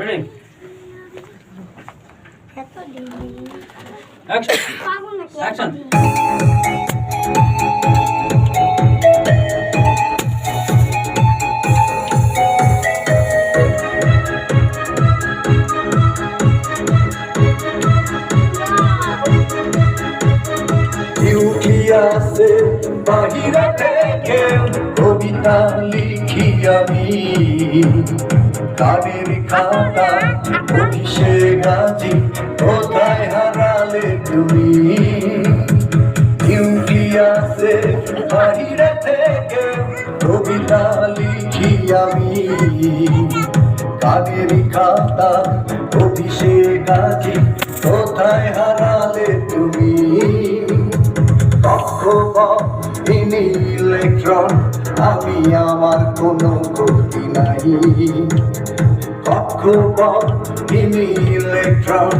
ডিম? নিউক্লিয়াসে বাহিরে থেকে কবিতা লিখি আমি গানের খাতা অফিসে গাজি, কোথায় হারালে তুমি? নিউক্লিয়াসে বাহিরে থেকে কবিতা লিখি আমি। গানের খাতা অফিসে গাজি, কোথায় হারালে তুমি? কক্ষপথিনী ইলেকট্রন আমি আমার কোনো ক্ষতি নাই। কক্ষপথিনী ইলেকট্রন,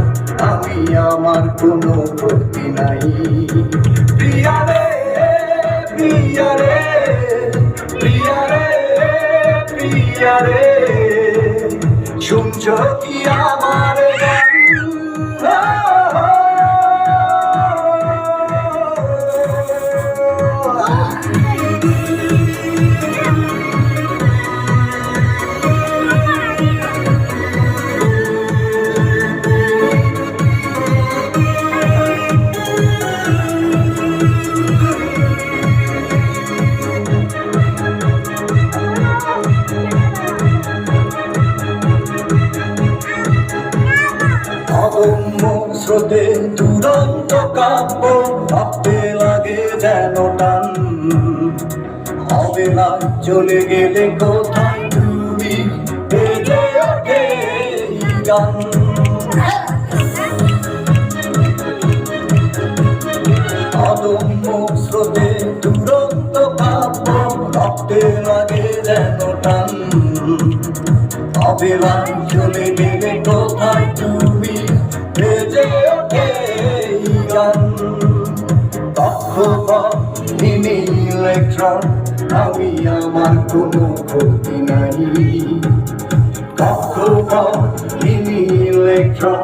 আমি আমার কোনো ক্ষতি নাই। শুনছ কি আমার স্রোতে দুরন্ত কাব্য, ভাবতে লাগে যেন টান। হবে না চলে গেলে কোথায় তুমি বেজে ওঠে গান? লাগে যেন টান। অবেলায় চলে গেলে কোথায় তুমি কক্ষপথিনী ইলেকট্রন। আমি আমার কোনো ক্ষতি নাই। কক্ষপথিনী ইলেকট্রন।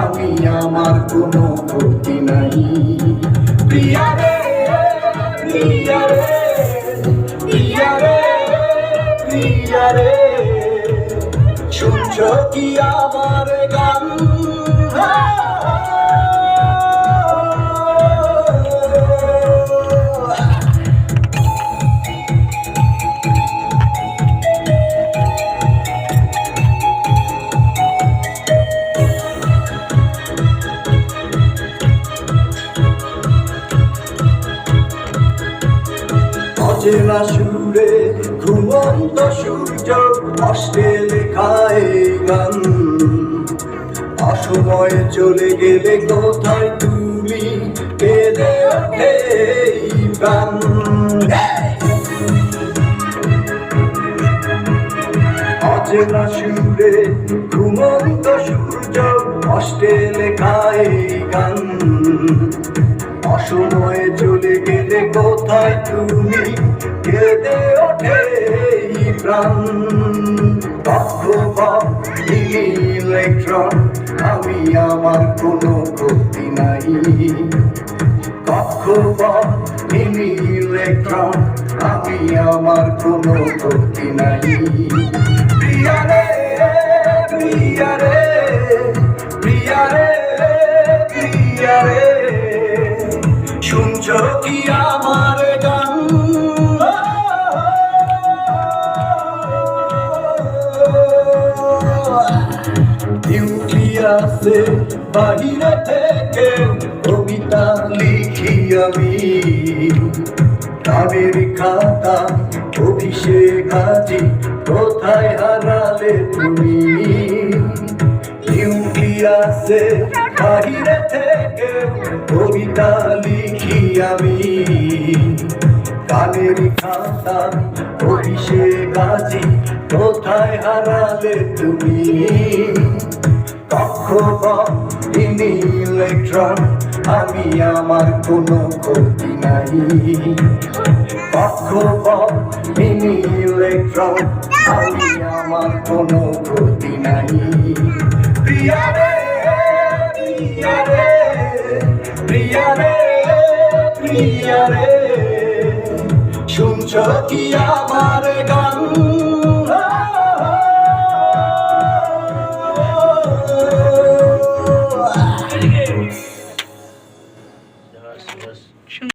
আমি আমার কোনো ক্ষতি নাই। প্রিয়ারে প্রিয়ারে প্রিয়ারে প্রিয়ারে শুনছ কি আমার গান? অচেনা সুরে ঘুমন্ত সূর্য অষ্টে লেখায় গান। অসময়ে চলে গেলে কোথায় তুমি এই গান অচেনা সুরে ঘুমন্ত সূর্য অষ্টে লেখায় গান। অসময়ে চলে গেলে কোথায় তুমি? কেঁদে ওঠে ইলেকট্রন আমি আমার কোনো ক্ষতি নাই। ইলেকট্রন আমি আমার কোনো ক্ষতি নাই। প্রিয়ারে প্রিয়ারে। কি আমার গান নিউক্লিয়াসে বাহিরে থেকে কবিতা লিখি আমি। গানের খাতা অফিসে গাজি কোথায় হারালে তুমি? নিউক্লিয়াসে বাহিরে থেকে কবিতা লিখি আমি। গানের খাতা অফিসে গাজি কোথায় হারালে তুমি? কক্ষপথিনী ইলেকট্রন আমি আমার কোনো ক্ষতি নাই। কক্ষপথিনী ইলেকট্রন আমি আমার কোনো ক্ষতি নাই। প্রিয়া রে প্রিয়া রে শুনছ কি আমার গান?